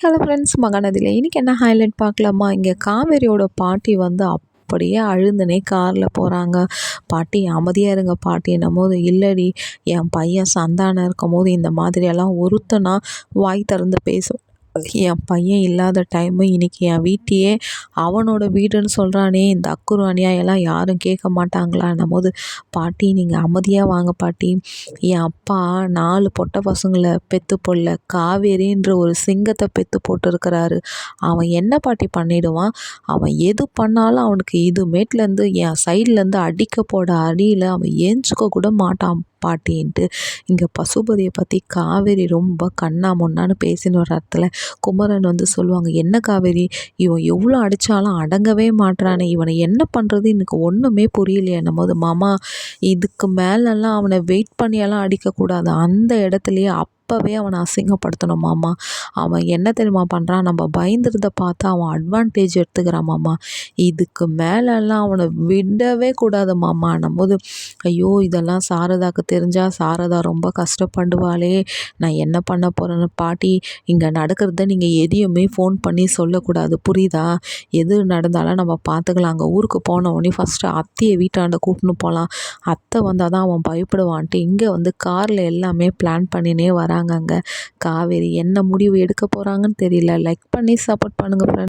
Hello friends மகாநதியில் இன்றைக்கி என்ன highlight பார்க்கலாமா? இங்கே காவேரியோட பாட்டி வந்து அப்படியே அழுந்துனே காரில் போகிறாங்க பாட்டி அமைதியாக இருங்க பாட்டி. என்னமோது இல்லடி என் பையன் சந்தானம் இருக்கும் போது இந்த மாதிரியெல்லாம் ஒருத்தனா வாய் திறந்து பேசும். என் பையன் இல்லாத டைமு இன்றைக்கி என் வீட்டையே அவனோட வீடுன்னு சொல்கிறானே இந்த அக்குரு அநியாயெல்லாம் யாரும் கேட்க மாட்டாங்களான்னும் போது பாட்டி நீங்கள் அமைதியாக வாங்க பாட்டி. என் அப்பா நாலு பொட்டை பசங்களை பெற்று போடல. காவேரின்ற ஒரு சிங்கத்தை பெற்று போட்டிருக்கிறாரு. அவன் என்ன பாட்டி பண்ணிடுவான்? அவன் எது பண்ணாலும் அவனுக்கு இதுமேட்லேருந்து என் சைட்லேருந்து அடிக்க போட அடியில் அவன் ஏஞ்சிக்க கூட மாட்டான். பாட்டின்ட்டு இங்கே பசுபதியை பற்றி காவேரி ரொம்ப கண்ணா முன்னான்னு பேசின ஒரு இடத்துல குமரன் வந்து சொல்லுவாங்க என்ன காவேரி? இவன் எவ்வளோ அடித்தாலும் அடங்கவே மாட்டுறானே இவனை என்ன பண்ணுறது எனக்கு ஒன்றுமே புரியலையே. போது மாமா இதுக்கு மேலெல்லாம் அவனை வெயிட் பண்ணியெல்லாம் அடிக்கக்கூடாது. அந்த இடத்துலையே அப் அப்போவே அவனை அசிங்கப்படுத்தணுமாம்மா அவன் என்ன தெரியுமா பண்ணுறான் நம்ம பயந்துருத பார்த்து அவன் அட்வான்டேஜ் எடுத்துக்கிறான்மாம்மா இதுக்கு மேலெல்லாம் அவனை விடவே கூடாதுமாம்மா போது ஐயோ இதெல்லாம் சாரதாக்கு தெரிஞ்சால் சாரதா ரொம்ப கஷ்டப்படுவாளே. நான் என்ன பண்ண போகிறேன்னு பாட்டி இங்கே நடக்கிறத நீங்கள் எதையுமே ஃபோன் பண்ணி சொல்லக்கூடாது. புரியுதா? எது நடந்தாலும் நம்ம பார்த்துக்கலாம். அங்கே ஊருக்கு போன உடனே ஃபஸ்ட்டு அத்தையை வீட்டாண்ட கூட்டின்னு போகலாம் அத்தை வந்தால் தான் அவன் பயப்படுவான்ட்டு இங்கே வந்து காரில் எல்லாமே பிளான் பண்ணினே வராங்க அங்கே காவேரி என்ன முடிவு எடுக்க போகிறாங்கன்னு தெரியல. லைக் பண்ணி சப்போர்ட் பண்ணுங்கள் ஃப்ரெண்ட்ஸ்